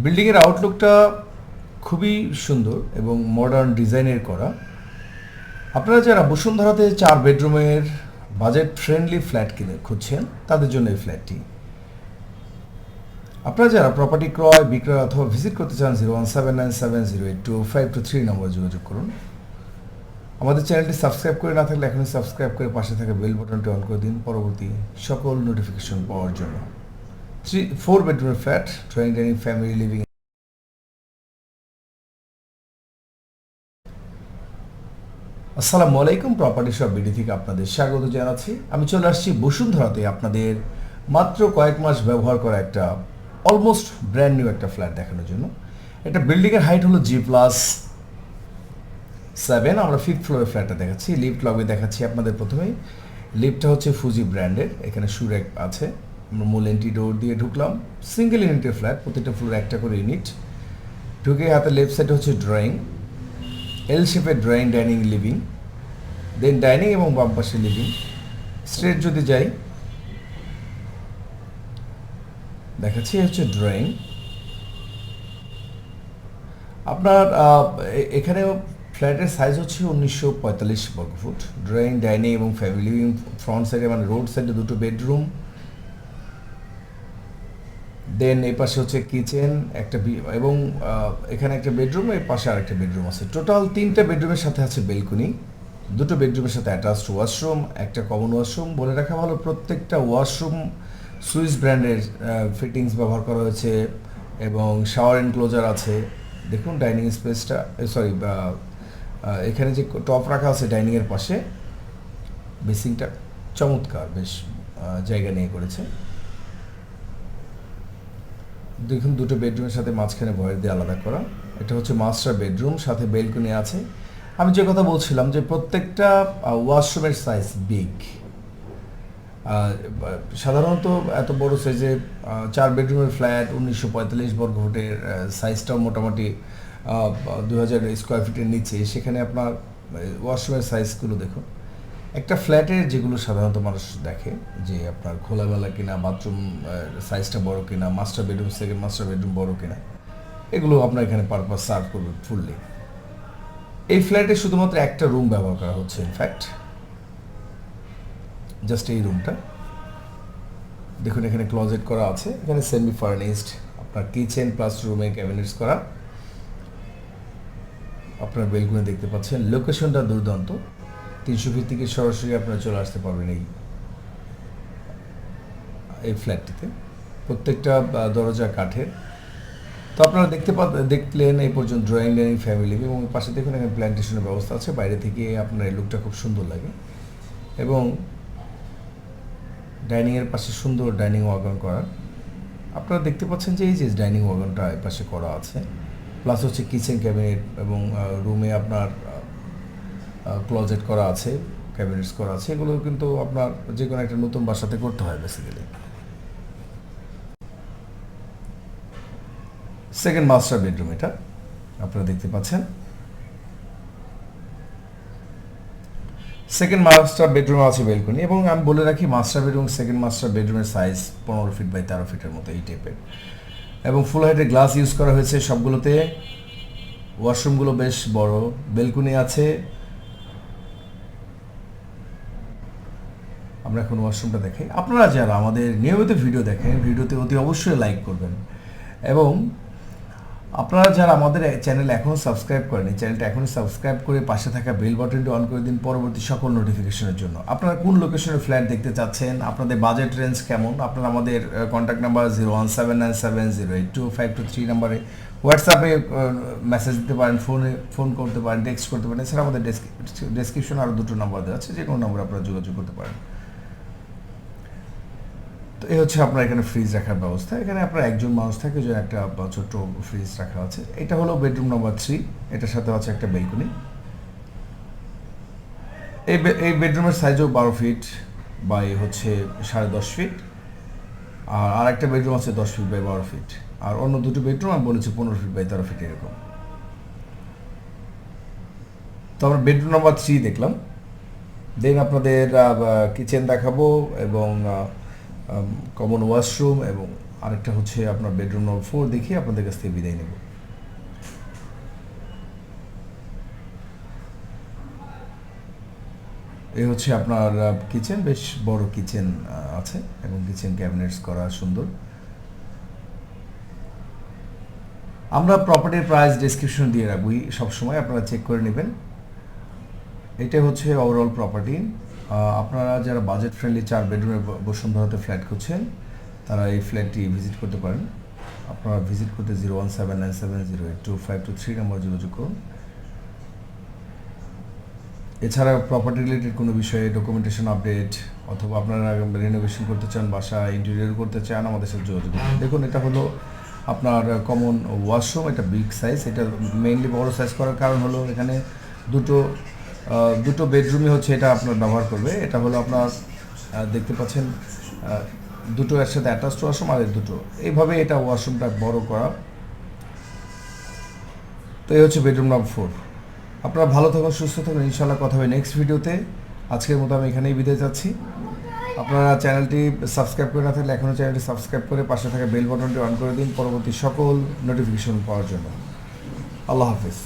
বিল্ডিংয়ের আউটলুকটা খুবই সুন্দর এবং মডার্ন ডিজাইনের করা। আপনারা যারা বসুন্ধরাতে চার বেডরুমের বাজেট ফ্রেন্ডলি ফ্ল্যাট কিনে খুঁজছেন, তাদের জন্য এই ফ্ল্যাটটি আপনারা যারা প্রপার্টি ক্রয়, বিক্রয় অথবা ভিজিট করতে চান zero one seven nine seven zero eight two five two three নম্বরে যোগাযোগ করুন। আমাদের চ্যানেলটি সাবস্ক্রাইব করে না থাকলে এখনই সাবস্ক্রাইব করে পাশে থাকা বেল বাটনটি অন করে দিন। পরবর্তী সকল নোটিফিকেশন পাওয়ার জন্য। ফোর বেডরুমের flat drawing dining family living আসসালামু আলাইকুম প্রপার্টি সব বিডি থেকে আপনাদের স্বাগত জানাচ্ছি। আমি চলে আসছি বসুন্ধরাতে আপনাদের মাত্র কয়েক মাস ব্যবহার করা একটা অলমোস্ট ব্র্যান্ড নিউ একটা ফ্ল্যাট দেখানোর জন্য। একটা বিল্ডিংয়ের হাইট হলো জি প্লাস সেভেন আমরা ফিফথ ফ্লোরের ফ্ল্যাটটা দেখাচ্ছি। লিফট লবে দেখাচ্ছি আপনাদের প্রথমেই। লিফটটা হচ্ছে ফুজি ব্র্যান্ডের এখানে সুরেক আছে। আমরা মূল এন্ট্রি ডোর দিয়ে ঢুকলাম। সিঙ্গেল ইউনিটের ফ্ল্যাট প্রতিটা ফ্লোরে একটা করে ইউনিট ঢুকে হাতে লেফট সাইডে হচ্ছে ড্রয়িং এল শেপের drawing dining living then dining এবং বাম পাশে লিভিং স্ট্রেট যদি যাই, দেখাচ্ছি হচ্ছে ড্রয়িং আপনার এখানে ফ্ল্যাটের সাইজ হচ্ছে উনিশশো পঁয়তাল্লিশ বর্গফুট ড্রয়িং ডাইনিং এবং ফ্যামিলি ফ্রন্ট সাইডে মানে রোড সাইডে দুটো বেডরুম দেন এই পাশে হচ্ছে কিচেন, একটা এবং এখানে একটা বেডরুম, এর পাশে আরেকটা বেডরুম আছে। টোটাল তিনটা বেডরুমের সাথে আছে বেলকনি। দুটো বেডরুমের সাথে অ্যাটাচড ওয়াশরুম, একটা কমন ওয়াশরুম। বলে রাখা ভালো, প্রত্যেকটা ওয়াশরুম সুইস ব্র্যান্ডের ফিটিংস ব্যবহার করা হয়েছে এবং শাওয়ার এনক্লোজার আছে। দেখুন ডাইনিং স্পেসটা সরি এখানে যে টপ রাখা আছে ডাইনিংয়ের পাশে, বেসিংটা চমৎকার, বেশ জায়গা নিয়ে করেছে। দেখুন, দুটো বেডরুমের সাথে মাঝখানে ভয়ের দিয়ে আলাদা করা। এটা হচ্ছে মাস্টার বেডরুম, সাথে বেলকনি আছে। আমি যে কথা বলছিলাম যে প্রত্যেকটা ওয়াশরুমের সাইজ বিগ সাধারণত এত বড় সাইজে চার বেডরুমের ফ্ল্যাট উনিশশো পঁয়তাল্লিশ বর্গ ফুটের সাইজটাও মোটামুটি দু হাজার স্কোয়ার ফিটের নিচে। সেখানে আপনার ওয়াশরুমের সাইজগুলো দেখুন। একটা ফ্ল্যাটের যেগুলো সাধারণত মানুষ দেখে, যে আপনার খোলাবেলা কিনা বাথরুম সাইজটা বড় কিনা master bedroom second master bedroom বড় কিনা, এগুলো আপনার এখানে পারপাস সার্ভ করবে ফুললি এই ফ্ল্যাটে শুধুমাত্র একটা রুম ব্যবহার করা হচ্ছে ইনফ্যাক্ট জাস্ট এই রুমটা দেখুন, এখানে ক্লোজেট করা আছে, এখানে সেমি ফার্নিশড আপনার কিচেন প্লাস রুমে ক্যাবিনেটস করা। আপনার বেলগুলো দেখতে পাচ্ছেন লোকেশনটা দুর্দান্ত। তিনশো থেকে সরাসরি আপনারা চলে আসতে পারবেন এই এই ফ্ল্যাটটিতে। প্রত্যেকটা দরজা কাঠের। তো আপনারা দেখতে পা দেখলেন এই পর্যন্ত ড্রয়িং ডাইনিং ফ্যামিলি এবং পাশে দেখুন এখানে প্ল্যান্টেশনের ব্যবস্থা আছে। বাইরে থেকে আপনার এই লুকটা খুব সুন্দর লাগে। এবং ডাইনিংয়ের পাশে সুন্দর ডাইনিং ওয়াগন করা আপনারা দেখতে পাচ্ছেন যে এই যে ডাইনিং ওয়াগনটা এই পাশে করা আছে। প্লাস হচ্ছে কিচেন ক্যাবিনেট এবং রুমে আপনার ক্লোজেট করা আছে ক্যাবিনেটস করা আছে, এগুলো কিন্তু আপনার যে কোনো একটা নতুন বাসাতে করতে হয় বেসিক্যালি সেকেন্ড মাস্টার বেডরুম এটা, আপনারা দেখতে পাচ্ছেন। সেকেন্ড মাস্টার বেডরুম আছে বেলকনি এবং আমি বলে রাখি মাস্টার বেডরুম সেকেন্ড মাস্টার বেডরুমের সাইজ পনেরো ফিট বাই তেরো ফিটের মতো, এই টাইপের এবং ফুল হাইটের গ্লাস ইউজ করা হয়েছে সবগুলোতে। ওয়াশরুমগুলো বেশ বড় বেলকনি আছে। আমরা এখন ওয়াশরুমটা দেখাই। আপনারা যারা আমাদের নিয়মিত ভিডিও দেখেন, ভিডিওতে অতি অবশ্যই লাইক করবেন। এবং আপনারা যারা আমাদের চ্যানেল এখনও সাবস্ক্রাইব করেনি চ্যানেলটা এখনই সাবস্ক্রাইব করে পাশে থাকা বেল বাটনটি অন করে দিন পরবর্তী সকল নোটিফিকেশনের জন্য। আপনারা কোন লোকেশনের ফ্ল্যাট দেখতে চাচ্ছেন? আপনাদের বাজেট রেঞ্জ কেমন? আপনারা আমাদের contact number zero one seven nine seven zero eight two five two three নাম্বারে হোয়াটসঅ্যাপে মেসেজ দিতে পারেন ফোনে ফোন করতে পারেন টেক্সট করতে পারেন। এছাড়া আমাদের ডেসক্রিপশন আরও দুটো নাম্বার দেওয়া আছে যে কোনো নম্বরে আপনারা যোগাযোগ করতে পারেন। তো এই হচ্ছে আপনার এখানে ফ্রিজ রাখার ব্যবস্থা। এখানে আপনার একজন মানুষ থাকে যে একটা ছোট্ট ফ্রিজ রাখা আছে। এটা হলো বেডরুম নাম্বার থ্রি এটার সাথে আছে একটা বেলকনি এই এই বেডরুমের সাইজও বারো ফিট বাই হচ্ছে সাড়ে দশ ফিট আর আর একটা বেডরুম আছে দশ ফিট বাই বারো ফিট আর অন্য দুটো বেডরুম আমি বলেছি পনেরো ফিট বাই তেরো ফিট এরকম। তো আমরা বেডরুম নাম্বার থ্রি দেখলাম। দেন আপনাদের কিচেন দেখাবো এবং কমন ওয়াশরুম এবং আরেকটা হচ্ছে আপনার বেডরুম নম্বর ফোর দেখিয়ে আপনাদের কাছ থেকে বিদায় নেব। এই হচ্ছে আপনার কিচেন বেশ বড় কিচেন আছে এবং কিচেন ক্যাবিনেটস করা সুন্দর। আমরা প্রপার্টির প্রাইস ডেসক্রিপশন দিয়ে রাখবই সবসময় আপনারা চেক করে নেবেন। এটা হচ্ছে ওভারঅল প্রপার্টি আপনারা যারা বাজেট ফ্রেন্ডলি চার বেডরুমের বসুন্ধরাতে ফ্ল্যাট করছেন তারা এই ফ্ল্যাটটি ভিজিট করতে পারেন। আপনারা ভিজিট করতে zero one seven nine seven zero eight two five two three number যোগাযোগ করুন। এছাড়া প্রপার্টি রিলেটেড কোনো বিষয়ে ডকুমেন্টেশন আপডেট অথবা আপনারা রিনোভেশন করতে চান, বাসা ইন্টেরিয়র করতে চান, আমাদের সাথে যোগাযোগ দেখুন, এটা হলো আপনার কমন ওয়াশরুম এটা বিগ সাইজ এটা মেইনলি বড় সাইজ করার কারণ হলো এখানে দুটো দুটো বেডরুমই হচ্ছে এটা আপনার ব্যবহার করবে। এটা হলো আপনার দেখতে পাচ্ছেন দুটো একসাথে অ্যাটাচড ওয়াশরুম আর দুটো। এইভাবে এটা ওয়াশরুমটা বড় করা। তো এই হচ্ছে বেডরুম নাম্বার ফোর আপনারা ভালো থাকুন, সুস্থ থাকুন। ইনশাল্লাহ কথা হবে নেক্সট ভিডিওতে আজকের মতো আমি এখানেই বিদায় যাচ্ছি আপনারা চ্যানেলটি সাবস্ক্রাইব করে না থাকলে এখনও চ্যানেলটি সাবস্ক্রাইব করে পাশে থাকা বেল বাটনটি অন করে দিন। পরবর্তী সকল নোটিফিকেশন পাওয়ার জন্য। আল্লাহ হাফিজ।